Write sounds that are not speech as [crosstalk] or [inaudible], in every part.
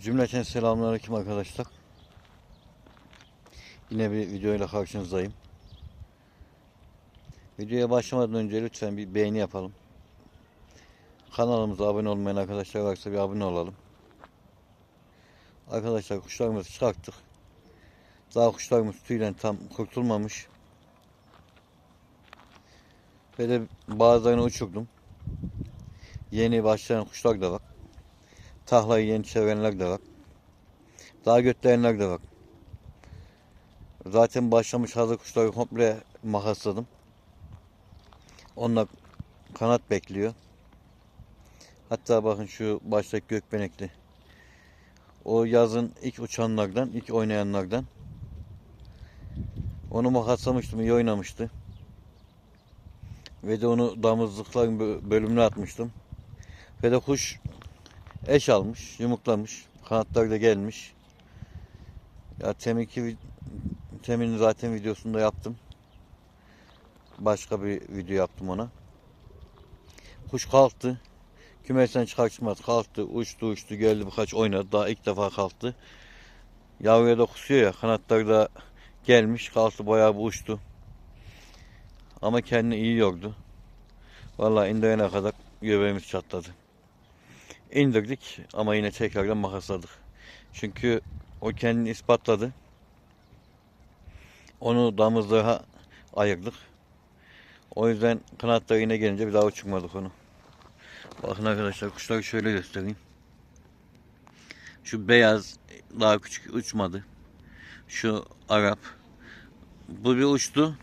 Cümleten selamünaleyküm arkadaşlar. Yine bir video ile karşınızdayım. Videoya başlamadan önce lütfen bir beğeni yapalım. Kanalımıza abone olmayan arkadaşlar varsa bir abone olalım. Arkadaşlar kuşlarımızı çıkarttık. Daha kuşlarımız tüyden tam kurtulmamış. Ve de bazılarını uçurdum. Yeni başlayan kuşlar da var. Tahlayı yeni çevirenler de var. Daha götleyenler de var. Zaten başlamış hazır kuşları komple makasladım. Onlar kanat bekliyor. Hatta bakın şu baştaki gökbenekli. O yazın ilk uçanlardan, ilk oynayanlardan. Onu makaslamıştım, iyi oynamıştı. Ve de onu damızlıkların bö- bölümüne atmıştım. Ve de kuş eş almış, yumurtlamış. Kanatları da gelmiş. Ya teminki temin zaten videosunda yaptım. Başka bir video yaptım ona. Kuş kalktı. Kümesten çıkar çıkmaz kalktı. Uçtu uçtu geldi birkaç oynadı. Daha ilk defa kalktı. Yavruya da kusuyor ya. Kanatları da gelmiş. Kalktı bayağı bir uçtu. Ama kendini iyi yordu. Vallahi indirene kadar göbeğimiz çatladı indirdik ama yine tekrardan makasladık. Çünkü o kendini ispatladı. Onu damızlığa ayırdık. O yüzden kanatları yine gelince bir daha uçurmadık onu. Bakın arkadaşlar kuşları şöyle göstereyim. Şu beyaz daha küçük uçmadı. Şu Arap. Bu bir uçtu.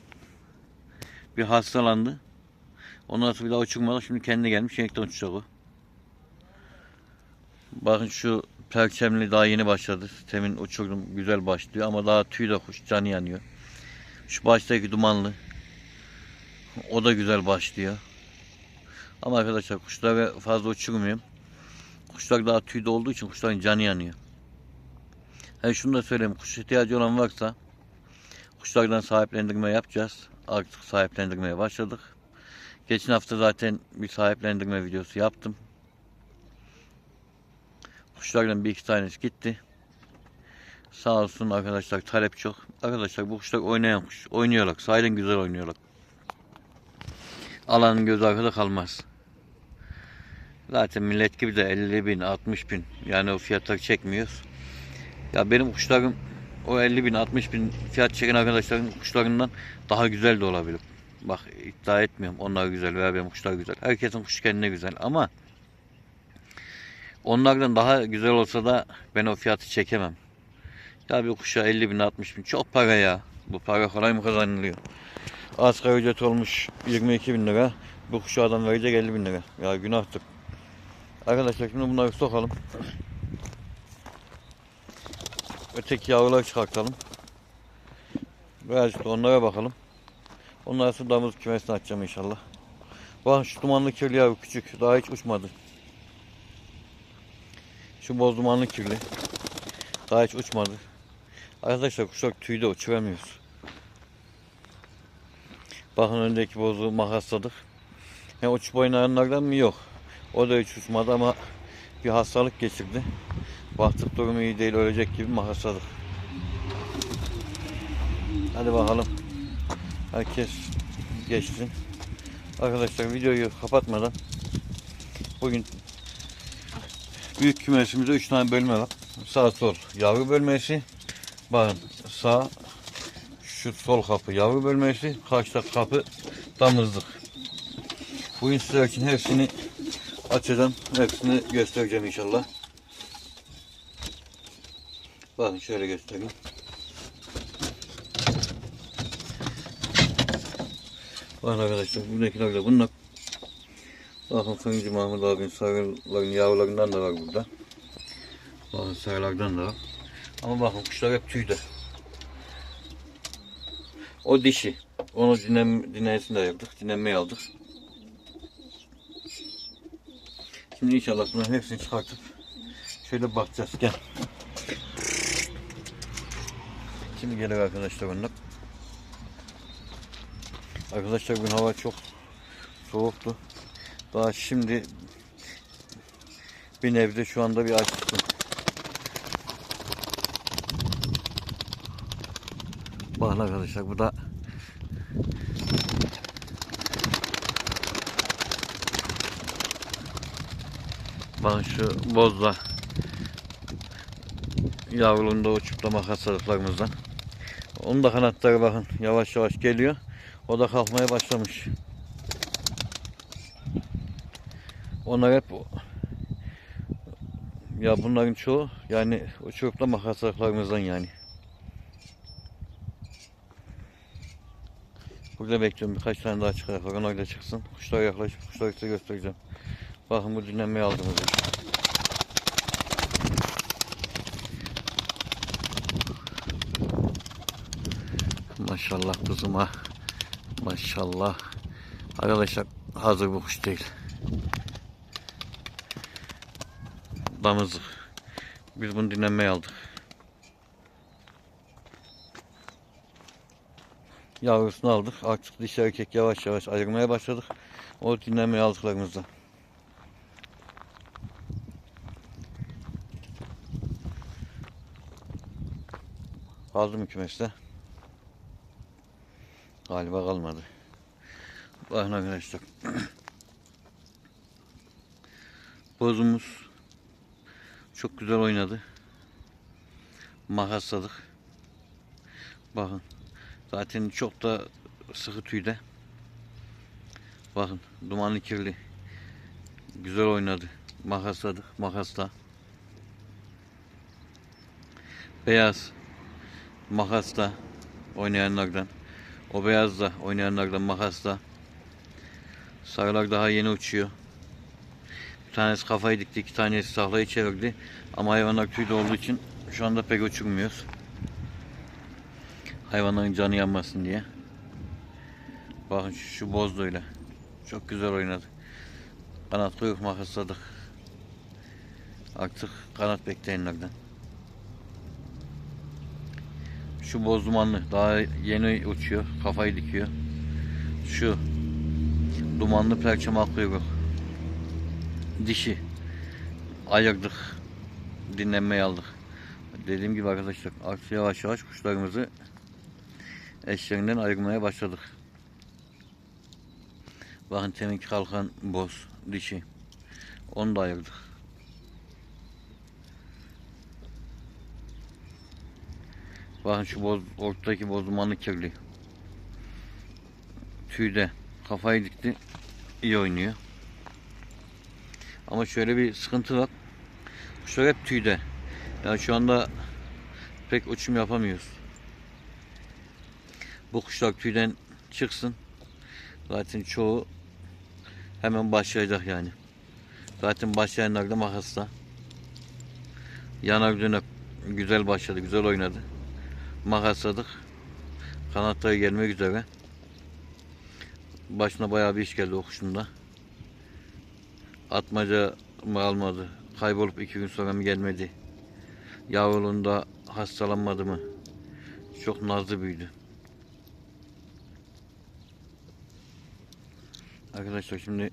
Bir hastalandı. Ondan sonra bir daha uçurmadık. Şimdi kendi gelmiş. Yeniden uçacak o. Bakın şu perçemli daha yeni başladı. Temin uçurdum güzel başlıyor ama daha tüy de kuş canı yanıyor. Şu baştaki dumanlı. O da güzel başlıyor. Ama arkadaşlar kuşları fazla uçurmuyorum. Kuşlar daha tüyde olduğu için kuşların canı yanıyor. He şunu da söyleyeyim. Kuş ihtiyacı olan varsa kuşlardan sahiplendirme yapacağız. Artık sahiplendirmeye başladık. Geçen hafta zaten bir sahiplendirme videosu yaptım. Kuşlardan bir iki tanesi gitti. Sağ olsun arkadaşlar talep çok. Arkadaşlar bu kuşlar oynayan kuş. Oynuyorlar. Sahiden güzel oynuyorlar. Alanın gözü arkada kalmaz. Zaten millet gibi de 50 bin, 60 bin yani o fiyatları çekmiyoruz. Ya benim kuşlarım o 50 bin, 60 bin fiyat çeken arkadaşların kuşlarından daha güzel de olabilir. Bak iddia etmiyorum onlar güzel veya benim kuşlar güzel. Herkesin kuşu kendine güzel ama Onlardan daha güzel olsa da ben o fiyatı çekemem. Ya bir kuşa 50 bin 60 bin çok para ya. Bu para kolay mı kazanılıyor? Asgari ücret olmuş 22 bin lira. Bu kuşa adam verecek 50 bin lira. Ya günahtır. Arkadaşlar şimdi bunları sokalım. Öteki yavruları çıkartalım. Birazcık da onlara bakalım. Onları sonra damız kümesine açacağım inşallah. Bakın şu dumanlı kirli yavru küçük. Daha hiç uçmadı. Şu boz dumanlı kirli. Daha hiç uçmadı. Arkadaşlar kuşak tüyde uçuramıyoruz. Bakın öndeki bozu makasladık. He uçup oynayanlardan mı? Yok. O da hiç uçmadı ama bir hastalık geçirdi. Baktık durumu iyi değil ölecek gibi makasladık. Hadi bakalım. Herkes geçsin. Arkadaşlar videoyu kapatmadan bugün Büyük kümesimizde 3 tane bölme var. Sağ sol yavru bölmesi. Bakın sağ şu sol kapı yavru bölmesi. Karşıdaki kapı damızlık. Bugün sizler için hepsini açacağım. Hepsini göstereceğim inşallah. Bakın şöyle göstereyim. Bakın arkadaşlar buradakiler de bunlar. Bakın Fıncı Mahmut abinin sarıların yavrularından da var burada. Bakın sarılardan da var. Ama bakın kuşlar hep tüyde. O dişi. Onu dinlen, dinlenesini de ayırdık. Dinlenmeye aldık. Şimdi inşallah bunların hepsini çıkartıp şöyle bakacağız. Gel. Şimdi gelir arkadaşlar onlar. Arkadaşlar bugün hava çok soğuktu. Daha şimdi bir nevde şu anda bir açtım. Bakın arkadaşlar bu da Bakın şu bozla yavrunda uçup da makaslarımızdan. Onun da kanatları bakın yavaş yavaş geliyor. O da kalkmaya başlamış. Onlar hep ya bunların çoğu yani uçuruklama hastalıklarımızdan yani. Burada bekliyorum birkaç tane daha çıkar. Onlar da çıksın. Kuşlar yaklaşıp kuşları size göstereceğim. Bakın bu dinlenmeyi aldığımız. Maşallah kuzuma. Maşallah. Arkadaşlar hazır bu kuş değil. Damızlık. Biz bunu dinlenmeye aldık. Yavrusunu aldık. Artık dişi erkek yavaş yavaş ayırmaya başladık. O dinlenmeye aldıklarımızdan. Kaldı mı kümeste? Galiba kalmadı. Bakın arkadaşlar. [clears throat] Bozumuz çok güzel oynadı. Makasladık. Bakın. Zaten çok da sıkı tüyde. Bakın dumanlı kirli. Güzel oynadı. Makasladık. Makasla. Beyaz. Makasla oynayanlardan. O beyaz da oynayanlardan makasla. Sarılar daha yeni uçuyor. Bir tanesi kafayı dikti, iki tanesi sahlayı çevirdi. Ama hayvanlar tüyde olduğu için şu anda pek uçurmuyoruz. Hayvanların canı yanmasın diye. Bakın şu, şu boz da öyle. Çok güzel oynadı. Kanat kuyruk makasladık. Artık kanat bekleyenlerden. Şu boz dumanlı daha yeni uçuyor. Kafayı dikiyor. Şu dumanlı perçem ak kuyruk. Dişi. Ayırdık. Dinlenmeye aldık. Dediğim gibi arkadaşlar artık yavaş yavaş kuşlarımızı eşlerinden ayırmaya başladık. Bakın teminki kalkan boz dişi. Onu da ayırdık. Bakın şu boz, ortadaki boz dumanlı kirli. Tüyde kafayı dikti. iyi oynuyor. Ama şöyle bir sıkıntı var. Kuşlar hep tüyde. Yani şu anda pek uçum yapamıyoruz. Bu kuşlar tüyden çıksın. Zaten çoğu hemen başlayacak yani. Zaten başlayanlar da makasla. Yanar dönek güzel başladı, güzel oynadı. Makasladık. Kanatları gelmek üzere. Başına bayağı bir iş geldi o kuşun da. Atmaca mı almadı? Kaybolup iki gün sonra mı gelmedi? Yavruluğunda hastalanmadı mı? Çok nazlı büyüdü. Arkadaşlar şimdi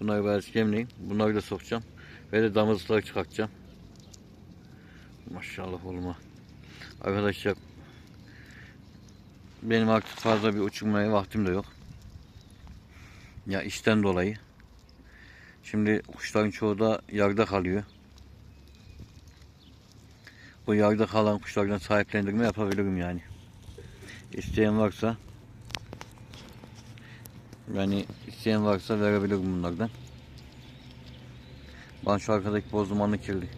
bunları biraz gemleyeyim. Bunları da sokacağım. Ve de damızlıkları çıkartacağım. Maşallah olma. Arkadaşlar benim artık fazla bir uçurmaya vaktim de yok. Ya işten dolayı. Şimdi kuşların çoğu da yarda kalıyor. Bu yarda kalan kuşlardan sahiplendirme yapabilirim yani. İsteyen varsa yani isteyen varsa verebilirim bunlardan. Ben şu arkadaki boz dumanlı kirli.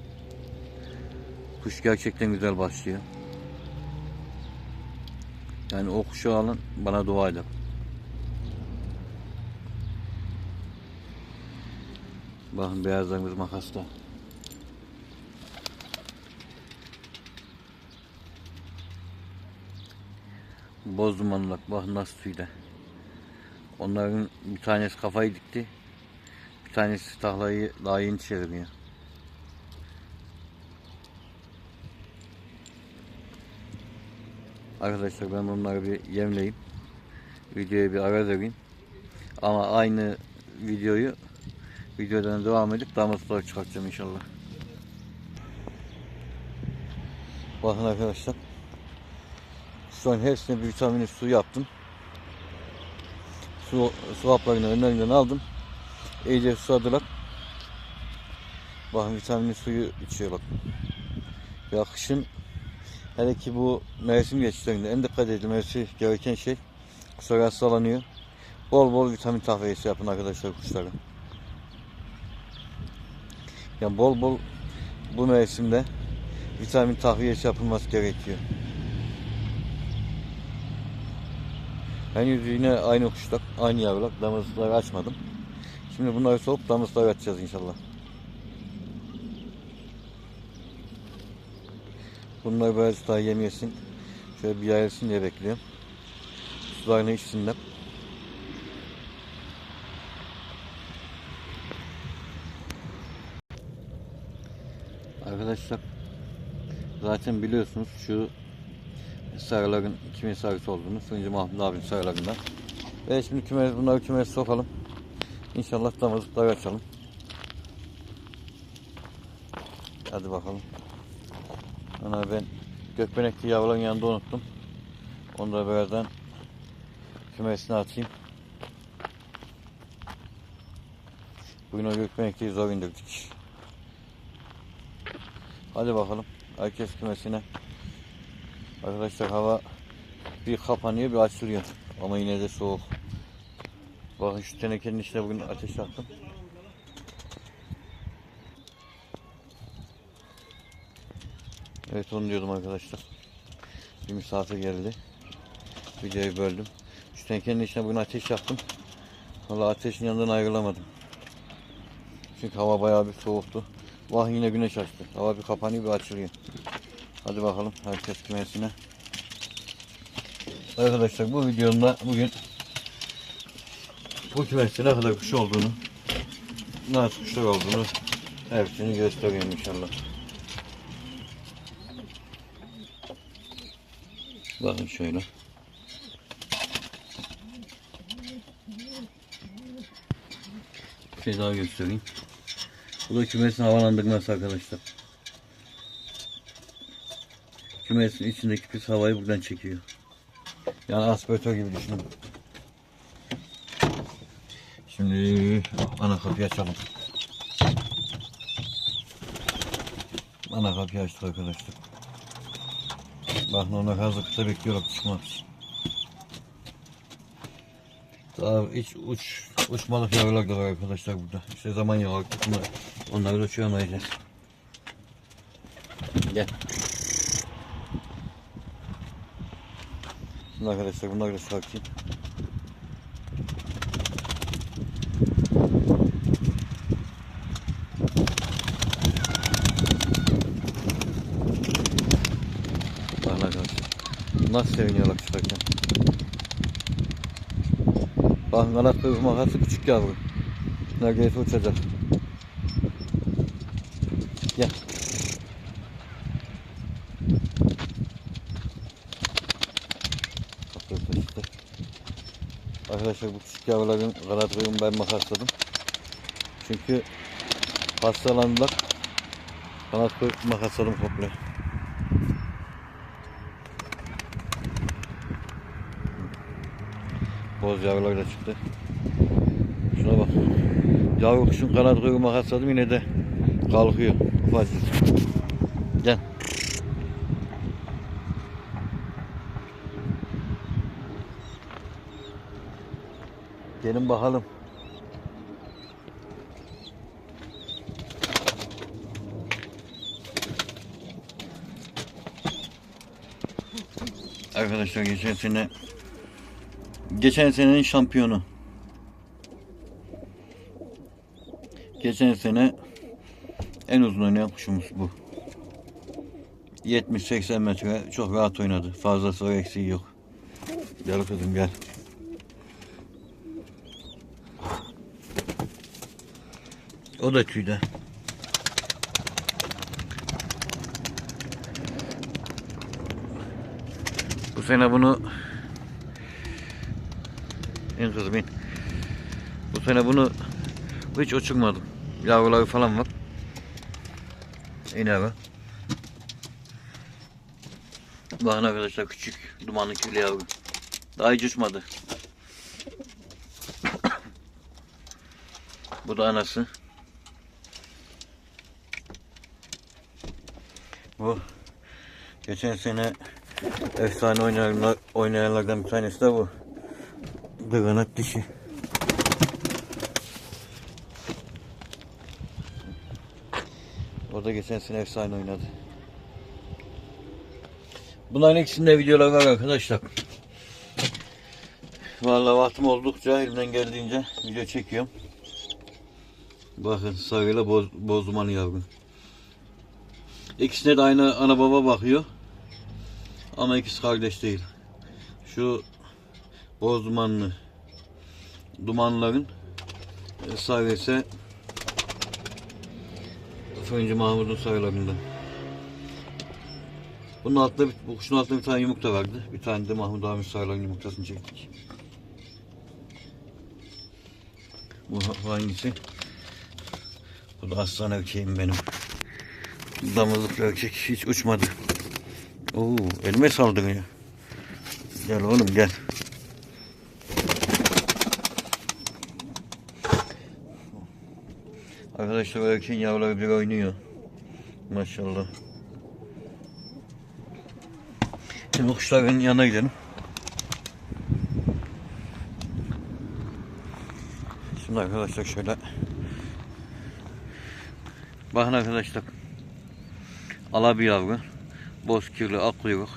Kuş gerçekten güzel başlıyor. Yani o kuşu alın bana dua edin. Bakın beyazlarımız makasta. Boz dumanlık bakın nasıl tüyde. Onların bir tanesi kafayı dikti. Bir tanesi tahlayı daha yeni çevirmiyor. Arkadaşlar ben bunları bir yemleyeyim. Videoya bir ara vereyim. Ama aynı videoyu videodan devam edip damatlar çıkartacağım inşallah. Bakın arkadaşlar. Kuşların hepsine bir vitaminli su yaptım. Su, su haplarını önlerinden aldım. İyice susadılar. Bakın vitaminli suyu içiyor bak. Ya kışın hele ki bu mevsim geçişlerinde en dikkat edilmesi gereken şey kuşlar hastalanıyor. Bol bol vitamin takviyesi yapın arkadaşlar kuşlara. Yani bol bol bu mevsimde vitamin takviyesi yapılması gerekiyor. Henüz yine aynı kuşlar, aynı yavrular. Damızlıkları açmadım. Şimdi bunları soğup damızlıkları açacağız inşallah. Bunlar biraz daha yem. Şöyle bir yayılsın diye bekliyorum. Sularını içsinler. Arkadaşlar zaten biliyorsunuz şu sarıların kimin sarısı olduğunu Fıncı Mahmut abinin sarılarından. Ve şimdi kümes, bunları kümese sokalım. İnşallah damızlıkları açalım. Hadi bakalım. Ana ben gökbenekli yavruların yanında unuttum. Onu da birazdan kümesine atayım. Bugün o gökbenekliyi zor indirdik. Hadi bakalım. Herkes kümesine. Arkadaşlar hava bir kapanıyor bir açılıyor. Ama yine de soğuk. Bakın şu tenekenin içine bugün ateş attım. Evet onu diyordum arkadaşlar. Bir misafir geldi. Videoyu böldüm. Şu tenekenin içine bugün ateş yaktım. Valla ateşin yanından ayrılamadım. Çünkü hava bayağı bir soğuktu. Vah yine güneş açtı. Hava bir kapanıyor bir açılıyor. Hadi bakalım herkes kümesine. Arkadaşlar bu videomda bugün bu kümeste ne kadar kuş olduğunu nasıl kuşlar olduğunu hepsini göstereyim inşallah. Bakın şöyle. Bir daha göstereyim. Bu da kümesin havalandırması arkadaşlar. Kümesin içindeki pis havayı buradan çekiyor. Yani aspiratör gibi düşünün. Şimdi ana kapıyı açalım. Ana kapıyı açtık arkadaşlar. Bakın onlar hazırlıkta bekliyorlar çıkmak için. Daha hiç uç uçmalık yavrular da var arkadaşlar burada. İşte zaman yok artık bunlar. Onları da uçuramayacağız. Gel. Şimdi arkadaşlar bunları da çıkartayım. Bakın arkadaşlar. Nasıl seviniyorlar çıkarken. Bakın kanat kırık makası küçük yavru. Neredeyse uçacak. Gel. Arkadaşlar bu küçük yavruların kanat kırığını ben makasladım. Çünkü hastalandılar. Kanat kırık makasladım komple. Boz yavrular da çıktı. Şuna bak. Yavru kuşun kanat kuyruğu makasladım yine de kalkıyor. Ufacık. Gel. Gelin bakalım. Arkadaşlar geçen sene geçen senenin şampiyonu. Geçen sene en uzun oynayan kuşumuz bu. 70-80 metre çok rahat oynadı. Fazlası o eksiği yok. Gel kızım gel. O da tüyde. Bu sene bunu in kızım in. Bu sene bunu hiç uçurmadım. Yavruları falan var. İn abi. Bakın arkadaşlar küçük dumanlı kirli yavru. Daha hiç uçmadı. [coughs] Bu da anası. Bu geçen sene efsane oynayanlar, oynayanlardan bir tanesi de bu. Dıgınık dişi. O da geçen sene efsane oynadı. Bunların ikisinde videolar var arkadaşlar. Vallahi vaktim oldukça elimden geldiğince video çekiyorum. Bakın sarıyla boz, boz dumanı yavrum. İkisine de aynı ana baba bakıyor. Ama ikisi kardeş değil. Şu boz dumanlı dumanların e, ise Fırıncı Mahmut'un sarılarından. Bunun altında, bu kuşun altında bir tane yumurta vardı. Bir tane de Mahmut abi sarıların yumurtasını çektik. Bu, hangisi? Bu da aslan erkeğim benim. Damızlık erkek hiç uçmadı. Oo, elime saldırıyor. Gel oğlum gel. Arkadaşlar bu erkeğin yavruları bir oynuyor. Maşallah. Şimdi kuşların yanına gidelim. Şimdi arkadaşlar şöyle. Bakın arkadaşlar. Ala bir yavru. Boz kirli ak kuyruk.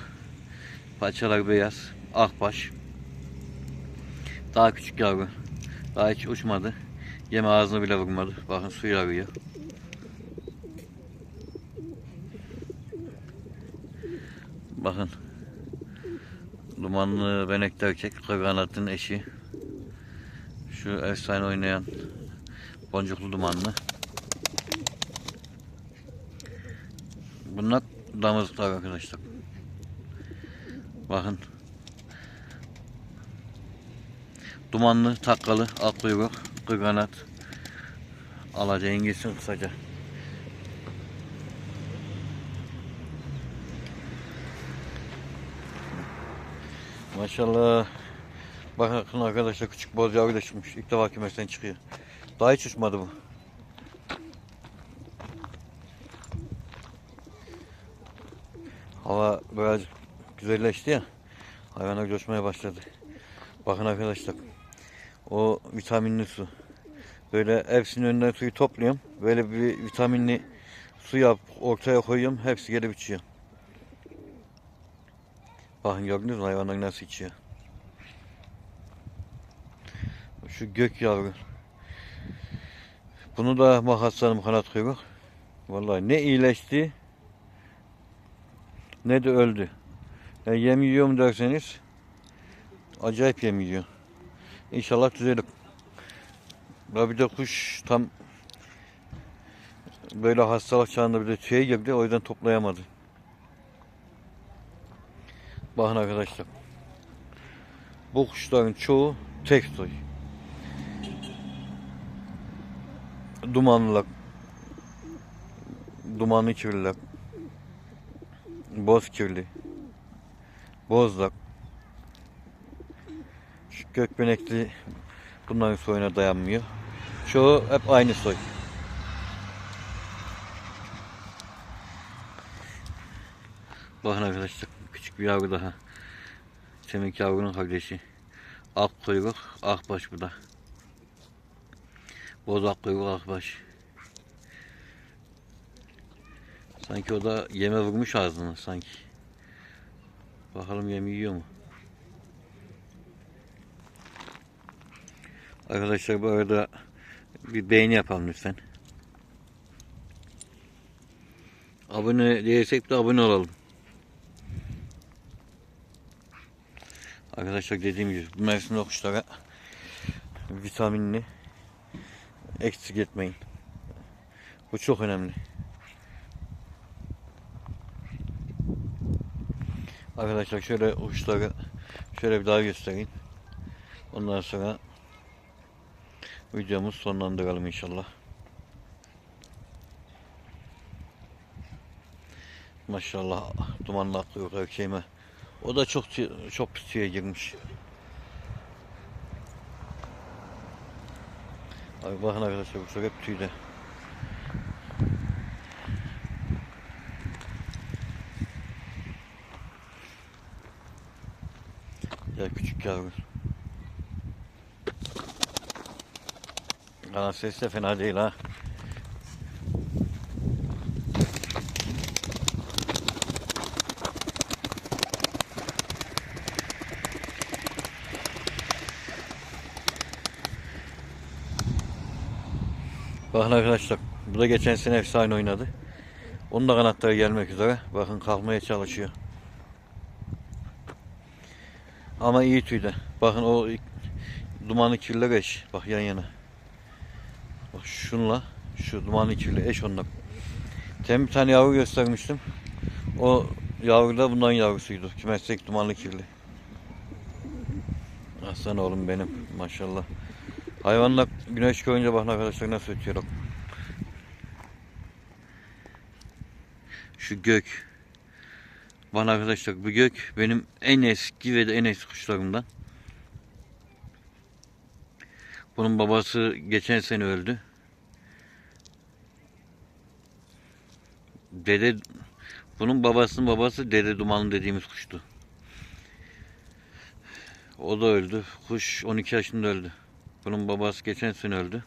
Paçalar beyaz Akbaş. Daha küçük yavru. Daha hiç uçmadı Yeme ağzına bile vurmadı. Bakın suyu arıyor Bakın. Dumanlı benekli erkek Kırganat'ın eşi. Şu efsane oynayan Boncuklu dumanlı. Bunlar damızlıklar arkadaşlar. Bakın. Dumanlı, takkalı, ak kuyruk, kırganat. Alaca İngilizce kısaca. Maşallah. Bakın arkadaşlar küçük boz yavru çıkmış. İlk defa kümesten çıkıyor. Daha hiç uçmadı bu. Hava birazcık güzelleşti ya. Hayvanlar coşmaya başladı. Bakın arkadaşlar. O vitaminli su. Böyle hepsinin önünden suyu topluyorum. Böyle bir vitaminli su yap ortaya koyuyorum. Hepsi gelip içiyor. Bakın gördünüz mü hayvanlar nasıl içiyor. Şu gök yavru. Bunu da makaslarım kanat kuyruk. Vallahi ne iyileşti ne de öldü. Yani yem yiyor mu derseniz acayip yem yiyor. İnşallah düzelir. Ya bir de kuş tam böyle hastalık çağında bir de tüye girdi o yüzden toplayamadı. Bakın arkadaşlar. Bu kuşların çoğu tek soy. Dumanlılar. Dumanlı kirliler. Boz kirli. Bozlak. Şu gökbenekli bunların soyuna dayanmıyor. Çoğu hep aynı soy. Bakın arkadaşlar küçük bir yavru daha. Semik yavrunun kardeşi. Ak kuyruk, akbaş bu da. Boz ak kuyruk, akbaş. Sanki o da yeme vurmuş ağzına sanki. Bakalım yem yiyor mu? Arkadaşlar bu arada bir beğeni yapalım lütfen. Abone değilsek de abone olalım. Arkadaşlar dediğim gibi bu mevsimde kuşlara vitaminli eksik etmeyin. Bu çok önemli. Arkadaşlar şöyle uçları şöyle bir daha göstereyim. Ondan sonra videomuzu sonlandıralım inşallah. Maşallah dumanla akıyor erkeğime. O da çok çok pis tüye girmiş. Abi bakın arkadaşlar bu sefer hep tüyde. Ya küçük yavru. Kanat ses de fena değil ha. Bakın arkadaşlar, bu da geçen sene efsane oynadı. Onun da kanatları gelmek üzere. Bakın kalkmaya çalışıyor. Ama iyi tüyde. Bakın o dumanlı kirli eş. Bak yan yana. Şunla şu dumanlı kirli eş onlar. Tem bir tane yavru göstermiştim. O yavru da bundan yavrusuydu. Kümestek dumanlı kirli. Aslan oğlum benim maşallah. Hayvanlar güneş görünce bakın arkadaşlar nasıl ötüyor. Şu gök. Bana arkadaşlar bu gök benim en eski ve de en eski kuşlarımdan. Bunun babası geçen sene öldü. Dede bunun babasının babası Dede Dumanlı dediğimiz kuştu. O da öldü. Kuş 12 yaşında öldü. Bunun babası geçen sene öldü.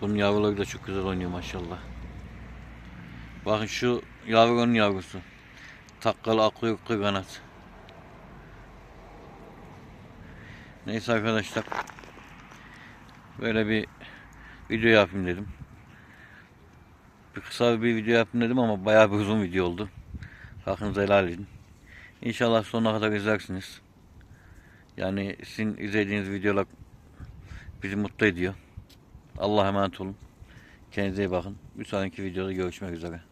Bunun yavruları da çok güzel oynuyor maşallah. Bakın şu yavrunun yavrusu. Takkalı yoklu kanat. Neyse arkadaşlar. Böyle bir video yapayım dedim. Bir kısa bir video yapayım dedim ama bayağı bir uzun video oldu. Hakkınızı helal edin. İnşallah sonuna kadar izlersiniz. Yani sizin izlediğiniz videolar bizi mutlu ediyor. Allah'a emanet olun. Kendinize iyi bakın. Bir sonraki videoda görüşmek üzere.